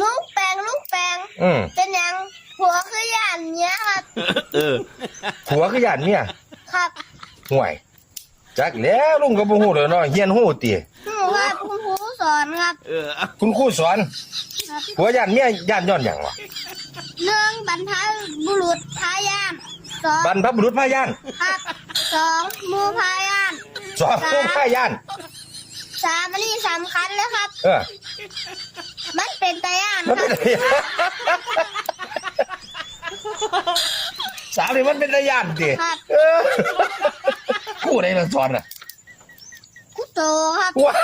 ลูกแปลงลูกแปลงอืมเป็นหยังผัวคือย่านเนี้ยครับ เออ ผัวคือหยาดเมียครับห่วยจักแล้วลุงก็บ่ฮู้เลยเนาะเฮียนฮู้ติหนูครับคุณครูสอนครับเออเอาคุณครูสอนครับผัวหยาดเมียหยาดย้อนหยังวะหนึ่งบรรพบุรุษพายานสองบรรพบุรุษพายานครับสองหมูพายานสองผู้พายานสามอันนี้สำคัญเลยครับ เออ มันเป็นตาย่านมันครัเป็นบตาย่านสามนี่มันเป็นตาย่านติเออครูได้ละสอนน่ะ คุโตครับว้า